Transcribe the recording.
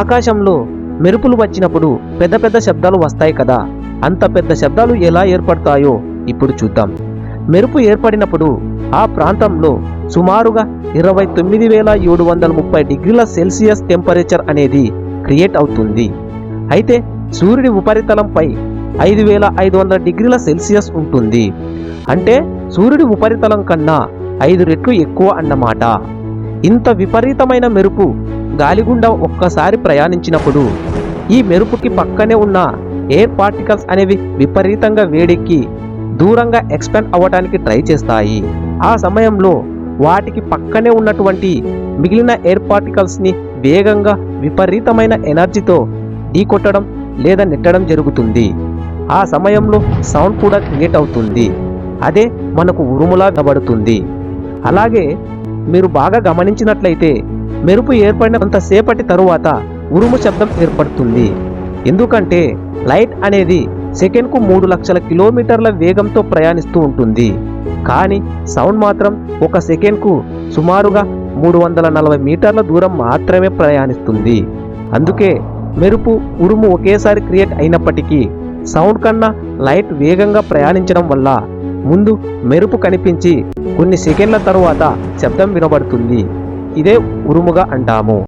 ఆకాశంలో మెరుపులు వచ్చినప్పుడు పెద్ద పెద్ద శబ్దాలు వస్తాయి కదా. అంత పెద్ద శబ్దాలు ఎలా ఏర్పడతాయో ఇప్పుడు చూద్దాం. మెరుపు ఏర్పడినప్పుడు ఆ ప్రాంతంలో సుమారుగా ఇరవై తొమ్మిది వేల ఏడు వందల ముప్పై డిగ్రీల సెల్సియస్ టెంపరేచర్ అనేది క్రియేట్ అవుతుంది. అయితే సూర్యుడి ఉపరితలంపై ఐదు వేల ఐదు వందల డిగ్రీల సెల్సియస్ ఉంటుంది. అంటే సూర్యుడి ఉపరితలం కన్నా ఐదు రెట్లు ఎక్కువ అన్నమాట. ఇంత విపరీతమైన మెరుపు గాలిగుండా ఒక్కసారి ప్రయాణించినప్పుడు ఈ మెరుపుకి పక్కనే ఉన్న ఎయిర్ పార్టికల్స్ అనేవి విపరీతంగా వేడెక్కి దూరంగా ఎక్స్పాండ్ అవ్వడానికి ట్రై చేస్తాయి. ఆ సమయంలో వాటికి పక్కనే ఉన్నటువంటి మిగిలిన ఎయిర్ పార్టికల్స్ని వేగంగా విపరీతమైన ఎనర్జీతో ఢీకొట్టడం లేదా నెట్టడం జరుగుతుంది. ఆ సమయంలో సౌండ్ కూడా క్రియేట్ అవుతుంది. అదే మనకు ఉరుములా కబడుతుంది అలాగే మీరు బాగా గమనించినట్లయితే మెరుపు ఏర్పడిన కొంతసేపటి తరువాత ఉరుము శబ్దం ఏర్పడుతుంది. ఎందుకంటే లైట్ అనేది సెకండ్కు మూడు లక్షల కిలోమీటర్ల వేగంతో ప్రయాణిస్తూ ఉంటుంది. కానీ సౌండ్ మాత్రం ఒక సెకండ్కు సుమారుగా మూడు వందల నలభై మీటర్ల దూరం మాత్రమే ప్రయాణిస్తుంది. అందుకే మెరుపు ఉరుము ఒకేసారి క్రియేట్ అయినప్పటికీ సౌండ్ కన్నా లైట్ వేగంగా ప్రయాణించడం వల్ల ముందు మెరుపు కనిపించి కొన్ని సెకండ్ల తరువాత శబ్దం వినబడుతుంది. ఇదే ఉరుముగా అంటాము.